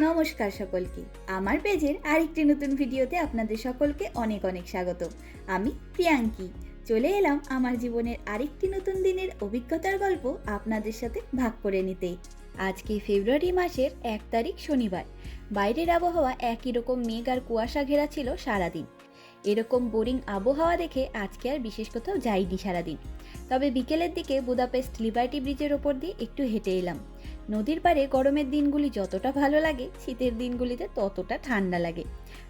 নমস্কার সকলকে। আমার পেজের আরেকটি নতুন ভিডিওতে আপনাদের সকলকে অনেক অনেক স্বাগত। আমি প্রিয়াঙ্কি। চলে এলাম আমার জীবনের আরেকটি নতুন দিনের অভিজ্ঞতার গল্প আপনাদের সাথে ভাগ করে নিতে। আজকে ফেব্রুয়ারি মাসের এক তারিখ শনিবার? বাইরের আবহাওয়া একই রকম মেঘ আর কুয়াশা ঘেরা ছিল সারাদিন। এরকম বোরিং আবহাওয়া দেখে আজকে আর বিশেষ কোথাও যাইনি সারাদিন। তবে বিকেলের দিকে বুদাপেস্ট লিবার্টি ব্রিজের ওপর দিয়ে একটু হেঁটে এলাম। নদীর পাড়ে গরমের দিনগুলি যতটা ভালো লাগে, শীতের দিনগুলিতে ততটা ঠান্ডা লাগে।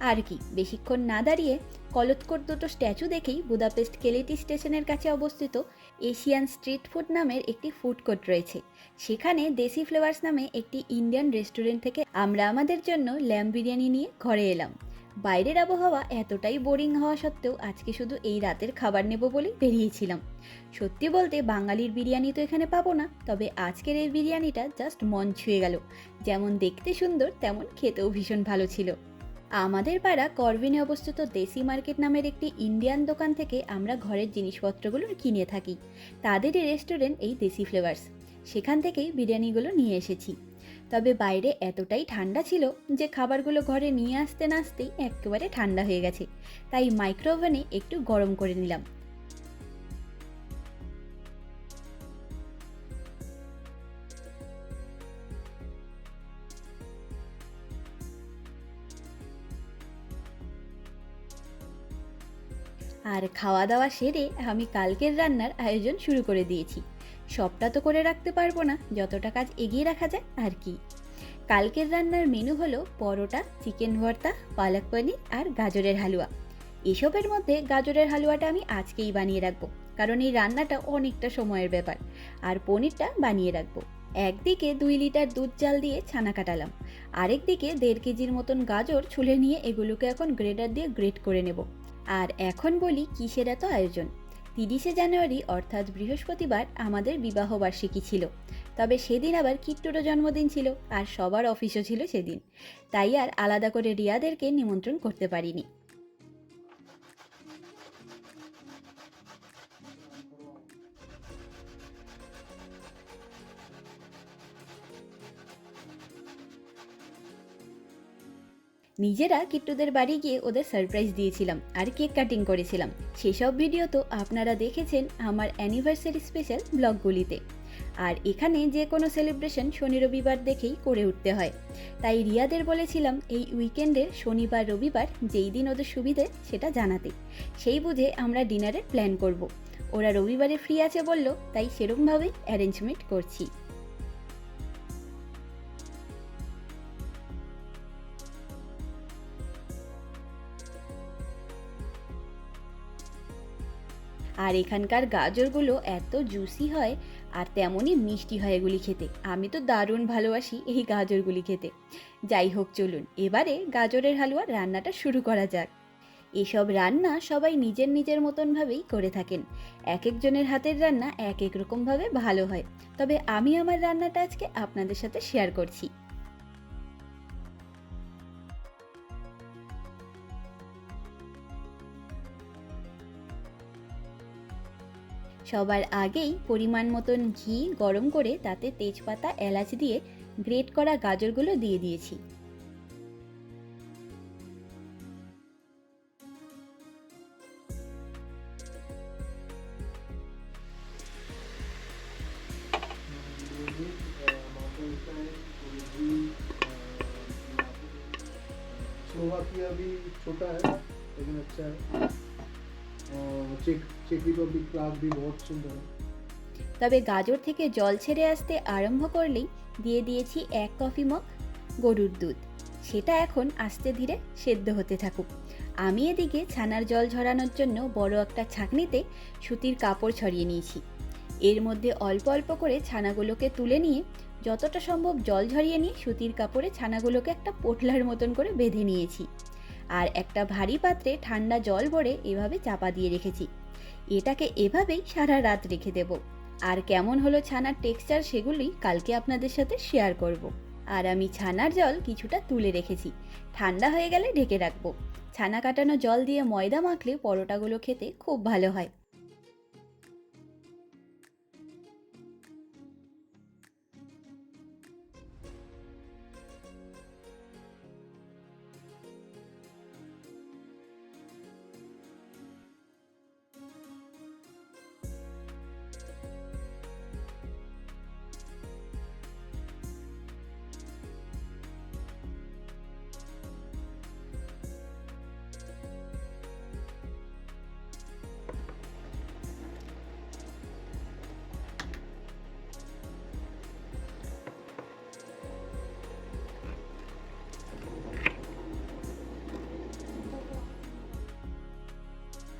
আর কি, বেশিক্ষণ না দাঁড়িয়ে কলৎকর দুটো স্ট্যাচু দেখেই বুদাপেস্ট কেলেটি স্টেশনের কাছে অবস্থিত এশিয়ান স্ট্রিট ফুড নামের একটি ফুড কোর্ট রয়েছে। সেখানে দেশি ফ্লেভার্স নামে একটি ইন্ডিয়ান রেস্টুরেন্ট থেকে আমরা আমাদের জন্য ল্যাম্ব বিরিয়ানি নিয়ে ঘরে এলাম। বাইরের আবহাওয়া এতটাই বোরিং হওয়া সত্ত্বেও আজকে শুধু এই রাতের খাবার নেব বলেই বেরিয়েছিলাম। সত্যি বলতে বাঙালির বিরিয়ানি তো এখানে পাবো না, তবে আজকের এই বিরিয়ানিটা জাস্ট মন ছুঁয়ে গেল। যেমন দেখতে সুন্দর, তেমন খেতেও ভীষণ ভালো ছিল। আমাদের পাড়া করবিনে অবস্থিত দেশি মার্কেট নামের একটি ইন্ডিয়ান দোকান থেকে আমরা ঘরের জিনিসপত্রগুলো কিনে থাকি। তাদেরই রেস্টুরেন্ট এই দেশি ফ্লেভার্স সেখান থেকেই বিরিয়ানিগুলো নিয়ে এসেছি। তবে বাইরে এতটাই ঠান্ডা ছিল যে খাবারগুলো ঘরে নিয়ে আসতে না আসতেই একেবারে ঠান্ডা হয়ে গেছে। তাই মাইক্রোওভেনে একটু গরম করে নিলাম। আর খাওয়া দাওয়া সেরে আমি কালকের রান্নার আয়োজন শুরু করে দিয়েছি। সবটা তো করে রাখতে পারব না, যতটা কাজ এগিয়ে রাখা যায় আর কি। কালকের রান্নার মেনু হলো পরোটা, চিকেন ভর্তা, পালক পনির আর গাজরের হালুয়া। এসবের মধ্যে গাজরের হালুয়াটা আমি আজকেই বানিয়ে রাখব, কারণ এই রান্নাটা অনেকটা সময়ের ব্যাপার। আর পনিরটা বানিয়ে রাখব। একদিকে দুই লিটার দুধ জাল দিয়ে ছানা কাটালাম। আরেকদিকে দেড় কেজির মতন গাজর ছুলে নিয়ে এগুলোকে এখন গ্রেডার দিয়ে গ্রেট করে নেব। আর এখন বলি কিসের এত আয়োজন? তিরিশে জানুয়ারি, অর্থাৎ বৃহস্পতিবার, আমাদের বিবাহ বার্ষিকী ছিল। তবে সেদিন আবার কিট্টুরও জন্মদিন ছিল আর সবার অফিসও ছিল সেদিন। তাই আর আলাদা করে রিয়াদেরকে নিমন্ত্রণ করতে পারিনি। নিজেরা কিট্টুদের বাড়ি গিয়ে ওদের সারপ্রাইজ দিয়েছিলাম আর কেক কাটিং করেছিলাম। সেসব ভিডিও তো আপনারা দেখেছেন আমার অ্যানিভার্সারি স্পেশাল ব্লগগুলিতে আর এখানে যে কোনো সেলিব্রেশন শনি রবিবার দেখেই করে উঠতে হয়। তাই রিয়াদের বলেছিলাম এই উইকেন্ডে শনিবার, রবিবার যেই দিন ওদের সুবিধে সেটা জানাতে। সেই বুঝে আমরা ডিনারের প্ল্যান করব। ওরা রবিবারে ফ্রি আছে বলল, তাই সেরকমভাবেই অ্যারেঞ্জমেন্ট করছি। আর এখানকার গাজরগুলো এত জুসি হয় আর তেমনই মিষ্টি হয় এগুলি খেতে। আমি তো দারুণ ভালোবাসি এই গাজরগুলি খেতে। যাই হোক, চলুন। এবারে গাজরের হালুয়া রান্নাটা শুরু করা যাক। এসব রান্না সবাই নিজের নিজের মতনভাবেই করে থাকেন। এক একজনের হাতের রান্না এক এক রকমভাবে ভালো হয়। তবে আমি আমার রান্নাটা আজকে আপনাদের সাথে শেয়ার করছি। সবার আগেই পরিমাণ মতন ঘি গরম করে তাতে তেজপাতা, এলাচ দিয়ে গ্রেট করা গাজরগুলো দিয়ে দিয়েছি। তবে গাজর থেকে জল ছেড়ে আসতে আরম্ভ করলেই দিয়ে দিয়েছি এক কফি মগ গরুর দুধ। সেটা এখন আস্তে ধীরে সেদ্ধ হতে থাকুক। আমি এদিকে ছানার জল ঝরানোর জন্য বড় একটা ছাঁকনিতে সুতির কাপড় ছড়িয়ে নিয়েছি। এর মধ্যে অল্প অল্প করে ছানাগুলোকে তুলে নিয়ে যতটা সম্ভব জল ঝরিয়ে নিয়ে সুতির কাপড়ে ছানাগুলোকে একটা পোটলার মতন করে বেঁধে নিয়েছি। আর একটা ভারী পাত্রে ঠান্ডা জল ভরে এভাবে চাপা দিয়ে রেখেছি। এটাকে এভাবেই সারা রাত রেখে দেব। আর কেমন হলো ছানার টেক্সচার সেগুলি কালকে আপনাদের সাথে শেয়ার করব। আর আমি ছানার জল কিছুটা তুলে রেখেছি। ঠান্ডা হয়ে গেলে ঢেকে রাখব। ছানা কাটানো জল দিয়ে ময়দা মাখলে পরোটাগুলো খেতে খুব ভালো হয়।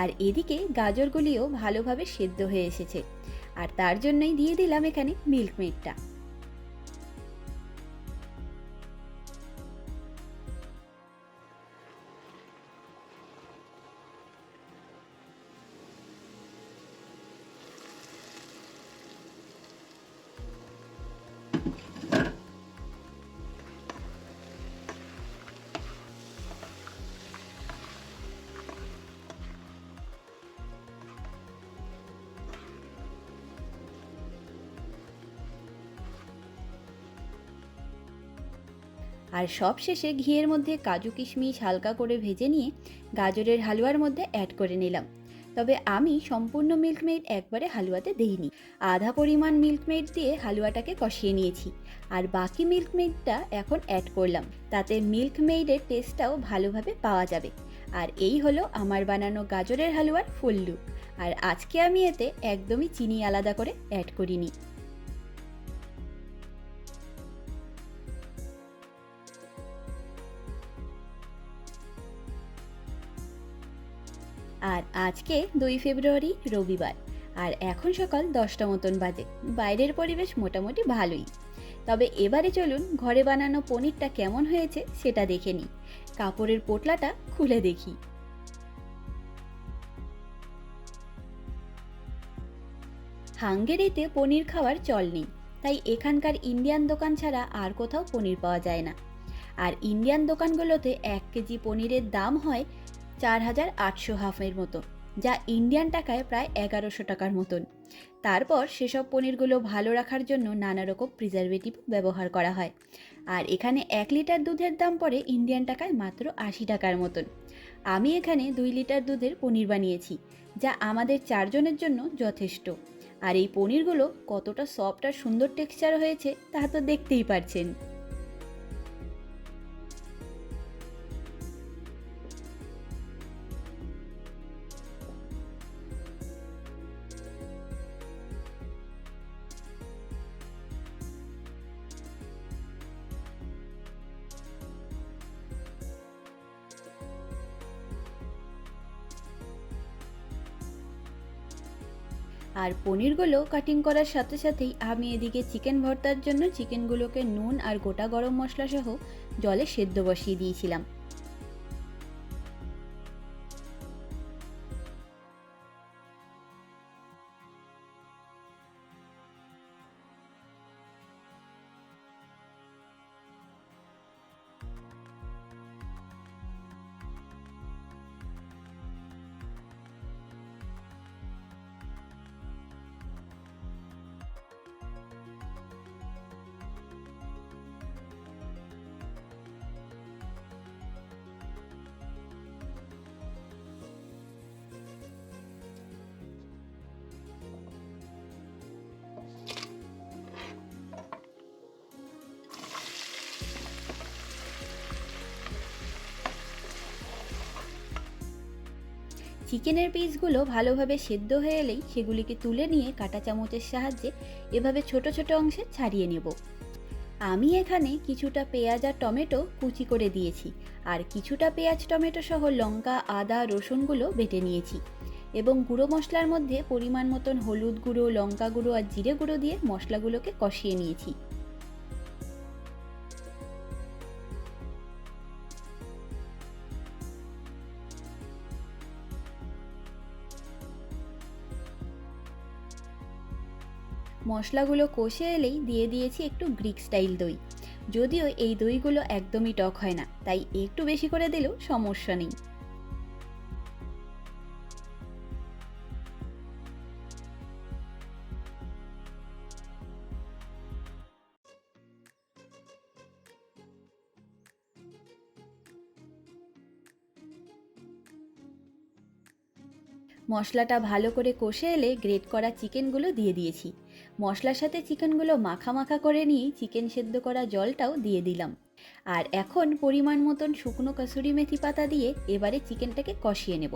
আর এদিকে গাজরগুলিও ভালোভাবে সেদ্ধ হয়ে এসেছে। আর তার জন্যই দিয়ে দিলাম এখানে মিল্ক আর সব শেষে ঘিয়ের মধ্যে কাজু কিশমিশ হালকা করে ভেজে নিয়ে গাজরের হালুয়ার মধ্যে অ্যাড করে নিলাম। তবে আমি সম্পূর্ণ মিল্কমেড একবারে হালুয়াতে দেইনি। আধা পরিমাণ মিল্কমেড দিয়ে হালুয়াটাকে কষিয়ে নিয়েছি। আর বাকি মিল্কমেডটা এখন অ্যাড করলাম। তাতে মিল্কমেডের টেস্টটাও ভালোভাবে পাওয়া যাবে। আর এই হলো আমার বানানো গাজরের হালুয়ার ফুল লুক আর আজকে আমি এতে একদমই চিনি আলাদা করে অ্যাড করিনি। আর আজকে দুই ফেব্রুয়ারি রবিবার। আর এখন সকাল দশটা মতন বাজে। বাইরের পরিবেশ মোটামুটি ভালোই। তবে এবারে চলুন ঘরে বানানো পনিরটা কেমন হয়েছে সেটা দেখে নিই। কাপড়ের পোটলাটা খুলে দেখি। হাঙ্গেরিতে পনির খাওয়ার চল নেই। তাই এখানকার ইন্ডিয়ান দোকান ছাড়া আর কোথাও পনির পাওয়া যায় না। আর ইন্ডিয়ান দোকানগুলোতে এক কেজি পনিরের দাম হয় চার হাজার আটশো হাফের মতো, যা ইন্ডিয়ান টাকায় প্রায় এগারোশো টাকার মতন। তারপর সেসব পনিরগুলো ভালো রাখার জন্য নানা রকম প্রিজারভেটিভ ব্যবহার করা হয়। আর এখানে এক লিটার দুধের দাম পড়ে ইন্ডিয়ান টাকায় মাত্র আশি টাকার মতন। আমি এখানে দুই লিটার দুধের পনির বানিয়েছি, যা আমাদের চারজনের জন্য যথেষ্ট। আর এই পনিরগুলো কতটা সফট আর সুন্দর টেক্সচার হয়েছে তা তো দেখতেই পারছেন। আর পনিরগুলো কাটিং করার সাথে সাথেই আমি এদিকে চিকেন ভর্তার জন্য চিকেনগুলোকে নুন আর গোটা গরম মশলা সহ জলে সেদ্ধ বসিয়ে দিয়েছিলাম। চিকেনের পিসগুলো ভালোভাবে সেদ্ধ হয়ে এলেই সেগুলিকে তুলে নিয়ে কাঁটা চামচের সাহায্যে এভাবে ছোট ছোট অংশে ছাড়িয়ে নেব। আমি এখানে কিছুটা পেঁয়াজ আর টমেটো কুচি করে দিয়েছি আর কিছুটা পেঁয়াজ, টমেটো সহ লঙ্কা, আদা, রসুনগুলো বেটে নিয়েছি এবং গুঁড়ো মশলার মধ্যে পরিমাণ মতন হলুদ গুঁড়ো, লঙ্কা গুঁড়ো আর জিরে গুঁড়ো দিয়ে মশলাগুলোকে কষিয়ে নিয়েছি। মশলাগুলো কষে এলেই দিয়ে দিয়েছি একটু গ্রিক স্টাইল দই। যদিও এই দইগুলো একদমই টক হয় না, তাই একটু বেশি করে দিলেও সমস্যা নেই। মশলাটা ভালো করে কষে এলে গ্রেট করা চিকেনগুলো দিয়ে দিয়েছি। মশলার সাথে চিকেনগুলো মাখা মাখা করে নিয়ে চিকেন সেদ্ধ করা জলটাও দিয়ে দিলাম। আর এখন পরিমাণ মতন শুকনো কসুরি মেথি পাতা দিয়ে এবারে চিকেনটাকে কষিয়ে নেব।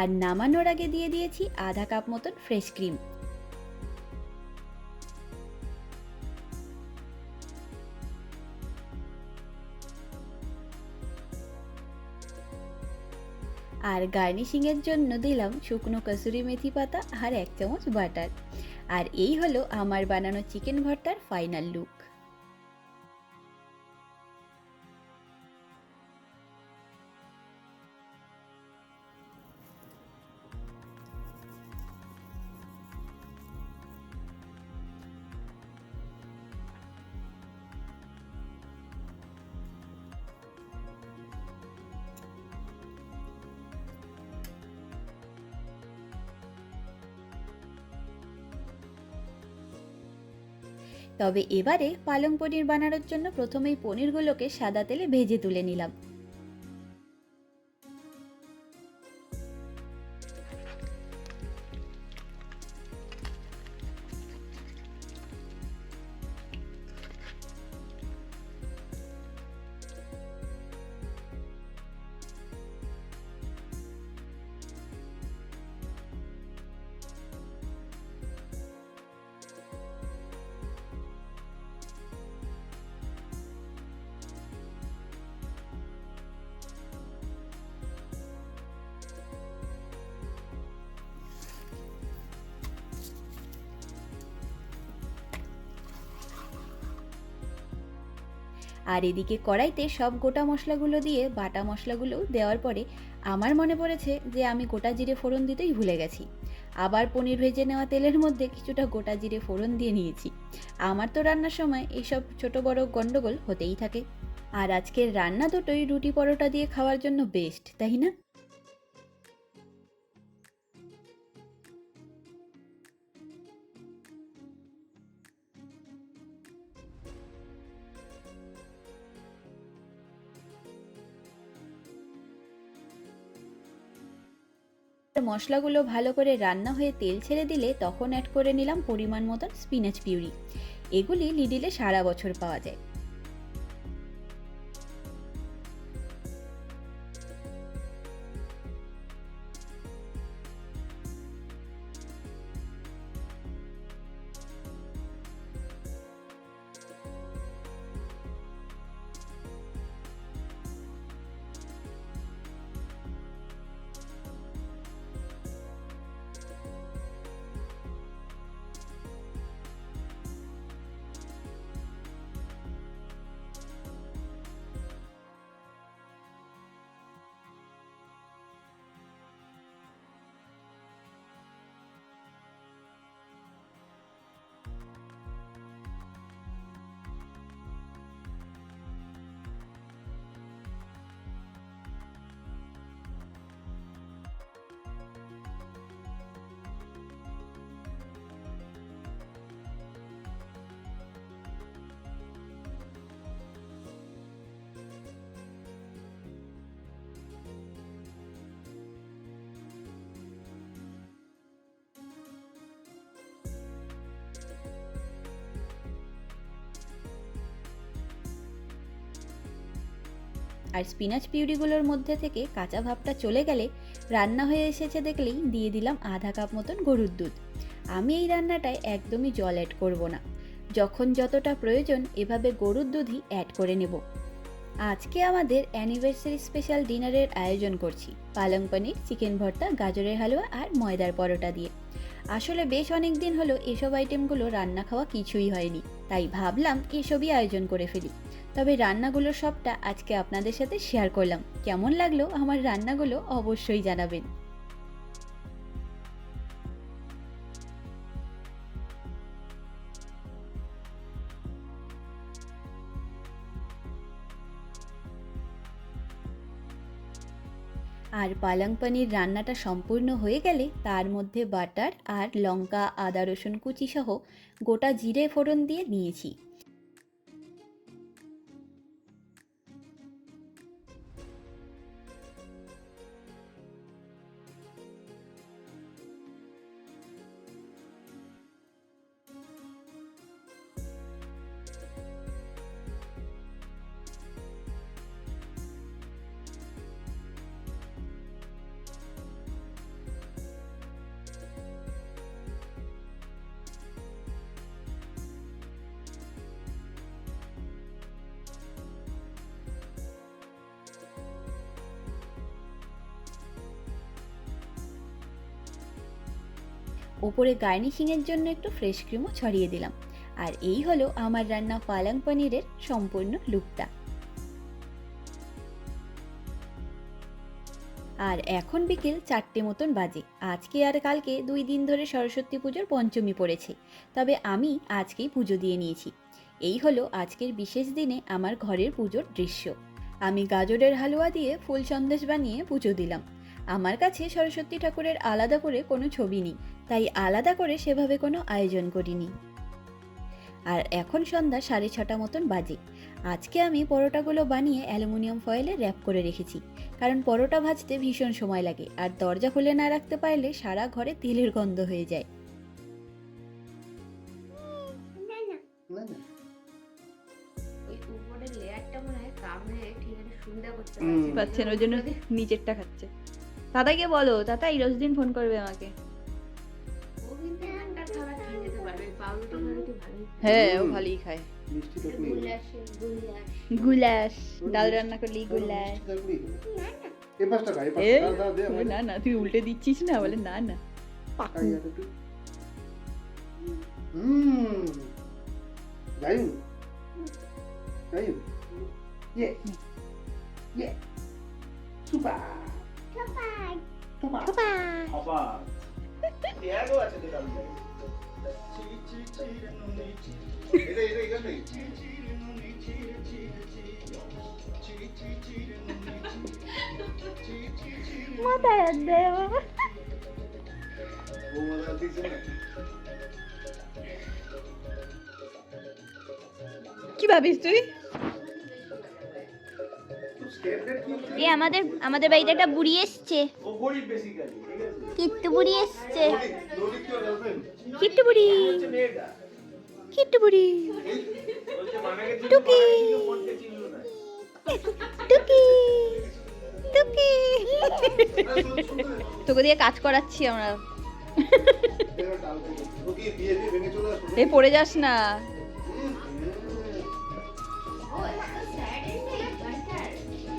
আর নামানোর আগে দিয়ে দিয়েছি আধা কাপ মতন ফ্রেশ ক্রিম। আর গার্নিশিংয়ের জন্য দিলাম শুকনো কসুরি মেথি পাতা আর এক চামচ বাটার। আর এই হলো আমার বানানো চিকেন ভর্তার ফাইনাল লুক তবে এবারে পালং পনির বানানোর জন্য প্রথমেই পনিরগুলোকে সাদা তেলে ভেজে তুলে নিলাম। আর এদিকে কড়াইতে সব গোটা মশলাগুলো দিয়ে বাটা মশলাগুলো দেওয়ার পরে আমার মনে পড়েছে যে আমি গোটা জিরে ফোড়ন দিতেই ভুলে গেছি। আবার পনির ভেজে নেওয়া তেলের মধ্যে কিছুটা গোটা জিরে ফোড়ন দিয়ে নিয়েছি। আমার তো রান্নার সময় এইসব ছোট বড় গন্ডগোল হতেই থাকে। আর আজকের রান্না দুটোই রুটি পরোটা দিয়ে খাওয়ার জন্য বেস্ট তাই না? মশলাগুলো ভালো করে রান্না হয়ে তেল ছেড়ে দিলে তখন অ্যাড করে নিলাম পরিমাণ মতন স্পিনাচ পিউরি। এগুলি লিডিলে সারা বছর পাওয়া যায়। আর স্পিনাচ পিউরিগুলোর মধ্যে থেকে কাঁচা ভাবটা চলে গেলে রান্না হয়ে এসেছে দেখলেই দিয়ে দিলাম আধা কাপ মতন গরুর দুধ। আমি এই রান্নাটায় একদমই জল অ্যাড করব না। যখন যতটা প্রয়োজন এভাবে গরুর দুধই অ্যাড করে নেব। আজকে আমাদের অ্যানিভার্সারি স্পেশাল ডিনারের আয়োজন করছি, পালং পনির, চিকেন ভর্তা, গাজরের হালুয়া আর ময়দার পরোটা দিয়ে। আসলে বেশ অনেক দিন হলো এসব আইটেমগুলো রান্না খাওয়া কিছুই হয়নি। তাই ভাবলাম এসবই আয়োজন করে ফেলি। তবে রান্নাগুলো সবটা আজকে আপনাদের সাথে শেয়ার করলাম। কেমন লাগল আমার রান্নাগুলো অবশ্যই জানাবেন। আর পালং পানির রান্নাটা সম্পূর্ণ হয়ে গেলে তার মধ্যে বাটার আর লঙ্কা, আদা, রসুন কুচি সহ গোটা জিরে ফোড়ন দিয়ে নিয়েছি ওপরে গার্নিশিংয়ের জন্য একটু ফ্রেশ ক্রিমও ছড়িয়ে দিলাম। আর এই হলো আমার রান্না পালং পনিরের সম্পূর্ণ লুকটা আর এখন বিকেল চারটে মতন বাজে। আজকে আর কালকে দুই দিন ধরে সরস্বতী পুজোর পঞ্চমী পড়েছে। তবে আমি আজকেই পুজো দিয়ে নিয়েছি। এই হলো আজকের বিশেষ দিনে আমার ঘরের পুজোর দৃশ্য। আমি গাজরের হালুয়া দিয়ে ফুল সন্দেশ বানিয়ে পুজো দিলাম। আমার কাছে সরস্বতী ঠাকুরের আলাদা করে কোনো ছবি নেই। তাই আলাদা করে সেভাবে কোনো আয়োজন করিনি। আর এখন সন্ধ্যা সাড়ে ছটা মতন বাজে। আজকে আমি পরোটাগুলো বানিয়ে অ্যালুমিনিয়াম ফয়েলে র্যাপ করে রেখেছি কারণ পরোটা ভাজতে ভীষণ সময় লাগে আর দরজা খুলে না রাখতে পারলে সারা ঘরে তেলের গন্ধ হয়ে যায়। মনে হয়। পাচ্ছেন ওই জন্য নিচেরটা খাচ্ছে। দাদাকে বলো দাদা এই রোজ দিন ফোন করবে আমাকে। হ্যাঁ ও। ভালোই খায় মিষ্টি থাকলেই হলো। গুলাসে গুলাস গুলাস ডাল রান্না করলি হলো। না না এই তুই উল্টে দিচ্ছিস না বলে না না হুম। গায়ু। গায়ু। ইয়ে। ইয়ে। সুপার। সুপার। সুপার। পেয়ারও আছে মাথায় হাত দেয় বাবা? কি ভাবিস তুই? এ আমাদের আমাদের বাড়িতে একটা বুড়ি এসছে ও গরিব basically, ঠিক আছে? কিট্টু বুড়ি এসছে গরিব, গরিব কি ওর girlfriend? কিট্টু বুড়ি হচ্ছে মেয়েটা। কিট্টু বুড়ি এই, বলছে মানাকে চিনলো, টুকি। টুকি টুকি তো। তোকে দিয়ে কাজ করাচ্ছি আমরা? এ পড়ে যাস না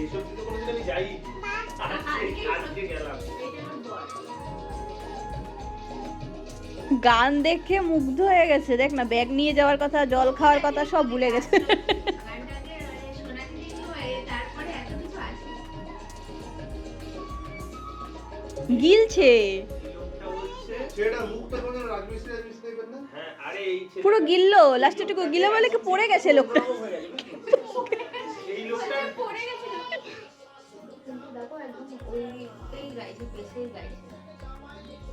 এইসব দিতে কোনোদিন আমি যাই আজকে আজকে গেলাম গান দেখে মুগ্ধ হয়ে গেছে। দেখ না ব্যাগ নিয়ে যাওয়ার কথা, জল খাওয়ার কথা, সব ভুলে গেছে। গিলছে। পুরো গিললো, লাস্টেটুকু, গিলে বলে কি পড়ে গেছে লোকটা?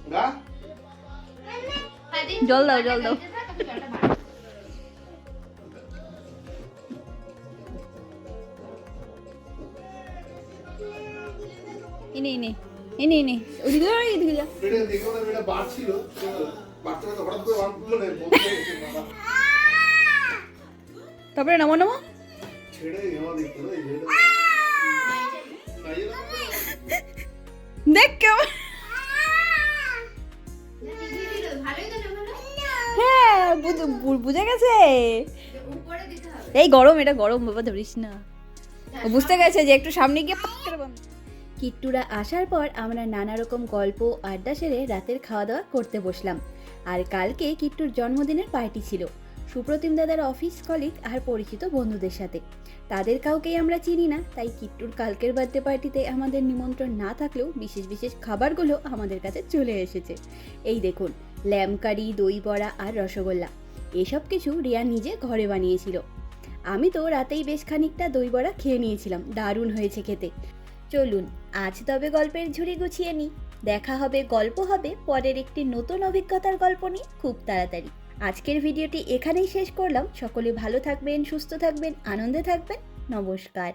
অন্যরকম জল দাও, জল দাও। ইনে ইনে ইনে ইনে ওদিকে যা, এদিকে যা এটা দেখে বার ছিল, তো হঠাৎ করে না। তারপরে নামো নামো ছেড়ে। দেখ কেমন বুঝ- গেছে? এই গরম, এটা গরম, বাবা ধরিস না। বুঝতে গেছে যে একটু সামনে গিয়ে কিট্টুরা আসার পর আমরা নানা রকম গল্প, আড্ডা সেরে রাতের খাওয়া দাওয়া করতে বসলাম। আর কালকে কিট্টুর জন্মদিনের পার্টি ছিল। সুপ্রতিম দাদার অফিস কলিগ আর পরিচিত বন্ধুদের সাথে। তাদের কাউকেই আমরা চিনি না, তাই কিট্টুর কালকের বার্থডে পার্টিতে আমাদের নিমন্ত্রণ না থাকলেও বিশেষ বিশেষ খাবারগুলো আমাদের কাছে চলে এসেছে। এই দেখুন ল্যাম কারি দই বড়া আর রসগোল্লা। এসব কিছু রিয়া নিজে ঘরে বানিয়েছিল। আমি তো রাতেই বেশ খানিকটা দই বড়া খেয়ে নিয়েছিলাম। দারুণ হয়েছে খেতে। চলুন, আজ তবে গল্পের ঝুড়ি গুছিয়ে নিই। দেখা হবে, গল্প হবে, পরের একটি নতুন অভিজ্ঞতার গল্প নিয়ে খুব তাড়াতাড়ি। আজকের ভিডিওটি এখানেই শেষ করলাম। সকলে ভালো থাকবেন, সুস্থ থাকবেন, আনন্দে থাকবেন। নমস্কার।